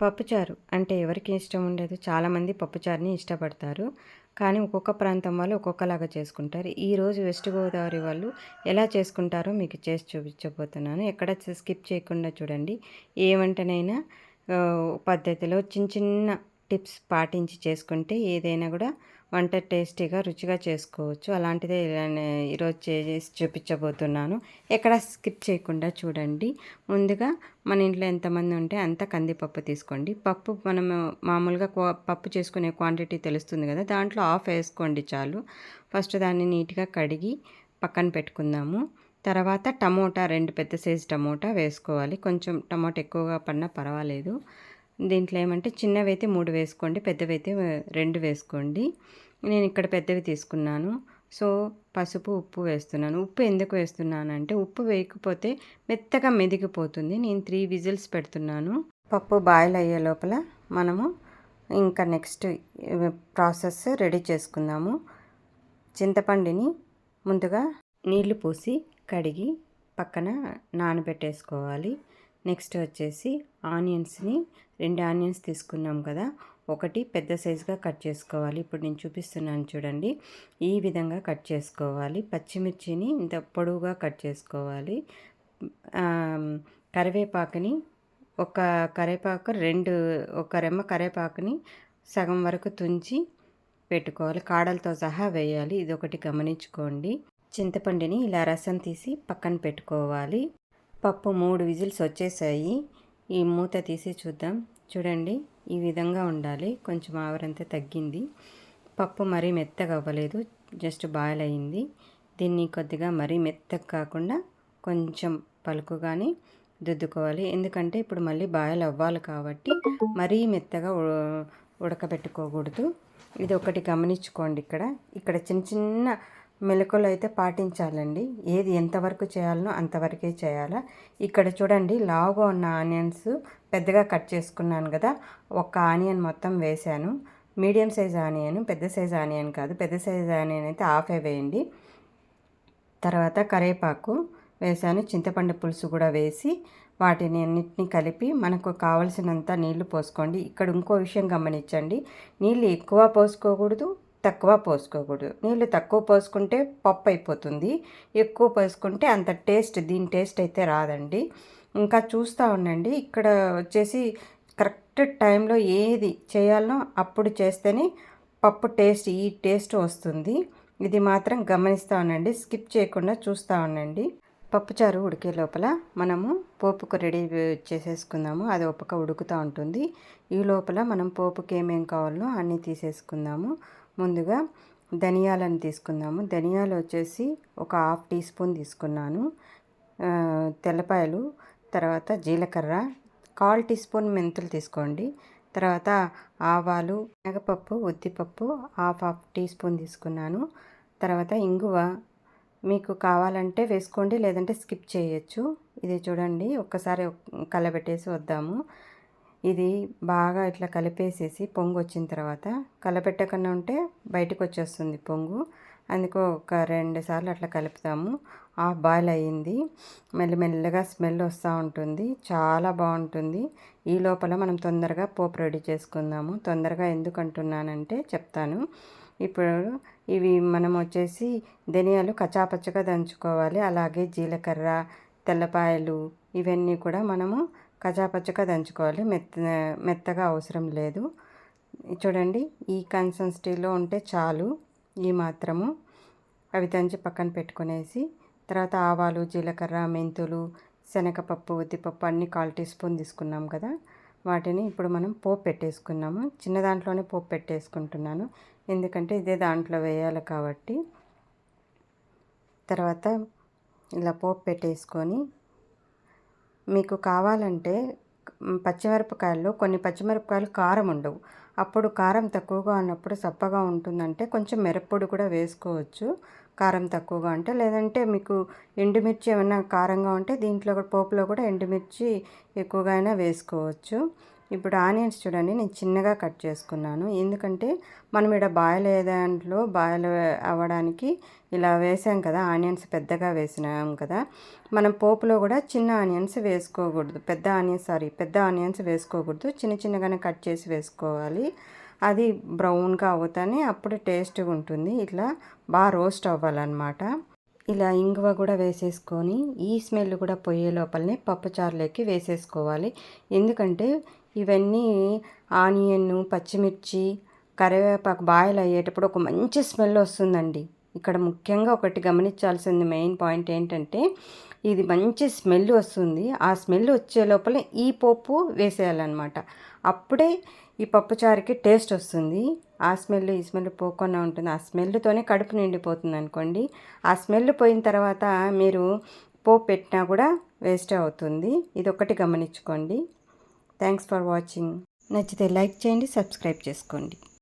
పప్పుచారు అంటే ఎవరికి ఇష్టం ఉండదు? చాలామంది పప్పుచారుని ఇష్టపడతారు. కానీ ఒక్కొక్క ప్రాంతం వాళ్ళు ఒక్కొక్కలాగా చేసుకుంటారు. ఈరోజు వెస్ట్ గోదావరి వాళ్ళు ఎలా చేసుకుంటారో మీకు చేసి చూపించబోతున్నాను ఎక్కడ స్కిప్ చేయకుండా చూడండి. ఏ వంటనైనా పద్ధతిలో చిన్న చిన్న టిప్స్ పాటించి చేసుకుంటే ఏదైనా కూడా వంట టేస్టీగా రుచిగా చేసుకోవచ్చు. అలాంటిదే ఈరోజు చేసి చూపించబోతున్నాను. ఎక్కడ స్కిప్ చేయకుండా చూడండి. ముందుగా మన ఇంట్లో ఎంతమంది ఉంటే అంత కందిపప్పు తీసుకోండి. పప్పు మనం మామూలుగా పప్పు చేసుకునే క్వాంటిటీ తెలుస్తుంది కదా దాంట్లో ఆఫ్ వేసుకోండి చాలు. ఫస్ట్ దాన్ని నీట్గా కడిగి పక్కన పెట్టుకుందాము. తర్వాత టమోటా రెండు పెద్ద సైజు టమోటా వేసుకోవాలి. కొంచెం టమోటా ఎక్కువగా పడినా పర్వాలేదు. దీంట్లో ఏమంటే చిన్నవి అయితే మూడు వేసుకోండి పెద్దవి అయితే రెండు వేసుకోండి. నేను ఇక్కడ పెద్దవి తీసుకున్నాను. సో పసుపు ఉప్పు వేస్తున్నాను. ఉప్పు ఎందుకు వేస్తున్నానంటే ఉప్పు వేయకపోతే మెత్తగా మెదిగిపోతుంది. నేను త్రీ విజిల్స్ పెడుతున్నాను. పప్పు బాయిల్ అయ్యే లోపల మనము ఇంకా నెక్స్ట్ ప్రాసెస్ రెడీ చేసుకుందాము. చింతపండుని ముందుగా నీళ్ళు పోసి కడిగి పక్కన నానబెట్టేసుకోవాలి. నెక్స్ట్ వచ్చేసి ఆనియన్స్ని రెండు ఆనియన్స్ తీసుకున్నాం కదా. ఒకటి పెద్ద సైజుగా కట్ చేసుకోవాలి. ఇప్పుడు నేను చూపిస్తున్నాను చూడండి. ఈ విధంగా కట్ చేసుకోవాలి. పచ్చిమిర్చిని ఇంత పొడవుగా కట్ చేసుకోవాలి. కరివేపాకుని ఒక కరివేపాకు రెండు ఒక రెమ్మ కరివేపాకుని సగం వరకు తుంచి పెట్టుకోవాలి. కాడలతో సహా వేయాలి. ఇది ఒకటి గమనించుకోండి. చింతపండుని ఇలా రసం తీసి పక్కన పెట్టుకోవాలి. పప్పు మూడు విజిల్స్ వచ్చేసాయి. ఈ మూత తీసి చూద్దాం. చూడండి ఈ విధంగా ఉండాలి. కొంచెం ఆవరంతా తగ్గింది. పప్పు మరీ మెత్తగా అవ్వలేదు జస్ట్ బాయిల్ అయింది. దీన్ని కొద్దిగా మరీ మెత్తగా కాకుండా కొంచెం పలుకుగానే దుద్దుకోవాలి ఎందుకంటే ఇప్పుడు మళ్ళీ బాయిల్ అవ్వాలి కాబట్టి మరీ మెత్తగా ఉడకబెట్టుకోకూడదు. ఇది ఒకటి గమనించుకోండి ఇక్కడ. ఇక్కడ చిన్న చిన్న మెలకులు అయితే పాటించాలండి. ఏది ఎంతవరకు చేయాలనో అంతవరకే చేయాలా. ఇక్కడ చూడండి లావుగా ఉన్న ఆనియన్స్ పెద్దగా కట్ చేసుకున్నాను కదా. ఒక ఆనియన్ మొత్తం వేశాను. మీడియం సైజ్ ఆనియన్ పెద్ద సైజ్ ఆనియన్ కాదు. పెద్ద సైజ్ ఆనియన్ అయితే హాఫే వేయండి. తర్వాత కరేపాకు వేసాను చింతపండు పులుసు కూడా వేసి వాటిని అన్నిటిని కలిపి మనకు కావలసినంత నీళ్ళు పోసుకోండి. ఇక్కడ ఇంకో విషయం గమనించండి. నీళ్ళు ఎక్కువ పోసుకోకూడదు తక్కువ పోసుకోకూడదు. నీళ్ళు తక్కువ పోసుకుంటే పప్పు అయిపోతుంది. ఎక్కువ పోసుకుంటే అంత టేస్ట్ దీని టేస్ట్ అయితే రాదండి. ఇంకా చూస్తూ ఉండండి. ఇక్కడ వచ్చేసి కరెక్ట్ టైంలో ఏది చేయాలనో అప్పుడు చేస్తేనే పప్పు టేస్ట్ ఈ టేస్ట్ వస్తుంది. ఇది మాత్రం గమనిస్తూ ఉండండి. స్కిప్ చేయకుండా చూస్తూ ఉండండి. పప్పుచారు ఉడికే లోపల మనము పోపుకు రెడీ చేసేసుకుందాము. అది ఒక ఉడుకుతూ ఉంటుంది. ఈ లోపల మనం పోపుకి ఏమేం కావాలో అన్నీ తీసేసుకుందాము. ముందుగా ధనియాలను తీసుకుందాము. ధనియాలు వచ్చేసి ఒక హాఫ్ టీ స్పూన్ తీసుకున్నాను. తెల్లపాయలు తర్వాత జీలకర్ర కాల్ టీ స్పూన్ మెంతులు తీసుకోండి. తర్వాత ఆవాలు శనగపప్పు ఉద్దిపప్పు హాఫ్ హాఫ్ టీ స్పూన్ తీసుకున్నాను. తర్వాత ఇంగువ మీకు కావాలంటే వేసుకోండి లేదంటే స్కిప్ చేయొచ్చు. ఇది చూడండి ఒక్కసారి కలబెట్టేసి వద్దాము. ఇది బాగా ఇట్లా కలిపేసేసి పొంగు వచ్చిన తర్వాత కలపెట్టకుండా ఉంటే బయటకు వచ్చేస్తుంది పొంగు. అందుకు ఒక రెండు సార్లు అట్లా కలుపుతాము. ఆ బాయిల్ అయ్యింది. మెల్లమెల్లగా స్మెల్ వస్తూ ఉంటుంది. చాలా బాగుంటుంది. ఈ లోపల మనం తొందరగా పోపు రెడీ చేసుకుందాము. తొందరగా ఎందుకు అంటున్నానంటే చెప్తాను. ఇప్పుడు ఇవి మనం వచ్చేసి ధనియాలు కచాపచ్చగా దంచుకోవాలి. అలాగే జీలకర్ర తెల్లపాయలు ఇవన్నీ కూడా మనము కజాపచ్చగా దంచుకోవాలి. మెత్త మెత్తగా అవసరం లేదు. చూడండి ఈ కన్సిస్టెన్సీలో ఉంటే చాలు ఈ మాత్రము. అవి దంచి పక్కన పెట్టుకునేసి తర్వాత ఆవాలు జీలకర్ర మెంతులు శనగపప్పు ఉద్దిపప్పు అన్ని కాల్ టీ స్పూన్ తీసుకున్నాం కదా. వాటిని ఇప్పుడు మనం పోపు పెట్టేసుకున్నాము. చిన్న దాంట్లోనే పోపు పెట్టేసుకుంటున్నాను. ఎందుకంటే ఇదే దాంట్లో వేయాలి కాబట్టి. తర్వాత ఇలా పోపు పెట్టేసుకొని మీకు కావాలంటే పచ్చిమిరపకాయల్లో కొన్ని పచ్చిమిరపకాయలు కారం ఉండవు. అప్పుడు కారం తక్కువగా ఉన్నప్పుడు సప్పగా ఉంటుందంటే కొంచెం మిరప్పొడి కూడా వేసుకోవచ్చు. కారం తక్కువగా ఉంటే లేదంటే మీకు ఎండుమిర్చి ఏమైనా కారంగా ఉంటే దీంట్లో కూడా పోపులో కూడా ఎండుమిర్చి ఎక్కువగా అయినా వేసుకోవచ్చు. ఇప్పుడు ఆనియన్స్ చూడండి నేను చిన్నగా కట్ చేసుకున్నాను. ఎందుకంటే మనం ఇక్కడ బాయిల్ అయ్యే దాంట్లో బాయిల్ అవ్వడానికి ఇలా వేసాం కదా ఆనియన్స్ పెద్దగా వేసినాం కదా మనం పోపులో కూడా చిన్న ఆనియన్స్ వేసుకోకూడదు. పెద్ద ఆనియన్స్ సారీ పెద్ద ఆనియన్స్ వేసుకోకూడదు. చిన్న చిన్నగానే కట్ చేసి వేసుకోవాలి. అది బ్రౌన్గా అవుతానే అప్పుడు టేస్ట్గా ఉంటుంది. ఇట్లా బాగా రోస్ట్ అవ్వాలన్నమాట. ఇలా ఇంగువ కూడా వేసేసుకొని ఈ స్మెల్ కూడా పోయే లోపలనే పప్పుచారులోకి వేసేసుకోవాలి. ఎందుకంటే ఇవన్నీ ఆనియన్ పచ్చిమిర్చి కరివేపాకు బాయిల్ అయ్యేటప్పుడు ఒక మంచి స్మెల్ వస్తుందండి. ఇక్కడ ముఖ్యంగా ఒకటి గమనించాల్సింది మెయిన్ పాయింట్ ఏంటంటే ఇది మంచి స్మెల్ వస్తుంది. ఆ స్మెల్ వచ్చే లోపల ఈ పప్పు వేసేయాలన్నమాట. అప్పుడే ఈ పప్పుచారుకి టేస్ట్ వస్తుంది. ఆ స్మెల్ ఈ స్మెల్ పోకుండా ఉంటుంది. ఆ స్మెల్తోనే కడుపు నిండిపోతుంది అనుకోండి. ఆ స్మెల్ పోయిన తర్వాత మీరు పోపు పెట్టినా కూడా వేస్ట్ అవుతుంది. ఇది ఒకటి గమనించుకోండి. థ్యాంక్స్ ఫర్ వాచింగ్ నచ్చితే లైక్ చేయండి సబ్స్క్రైబ్ చేసుకోండి.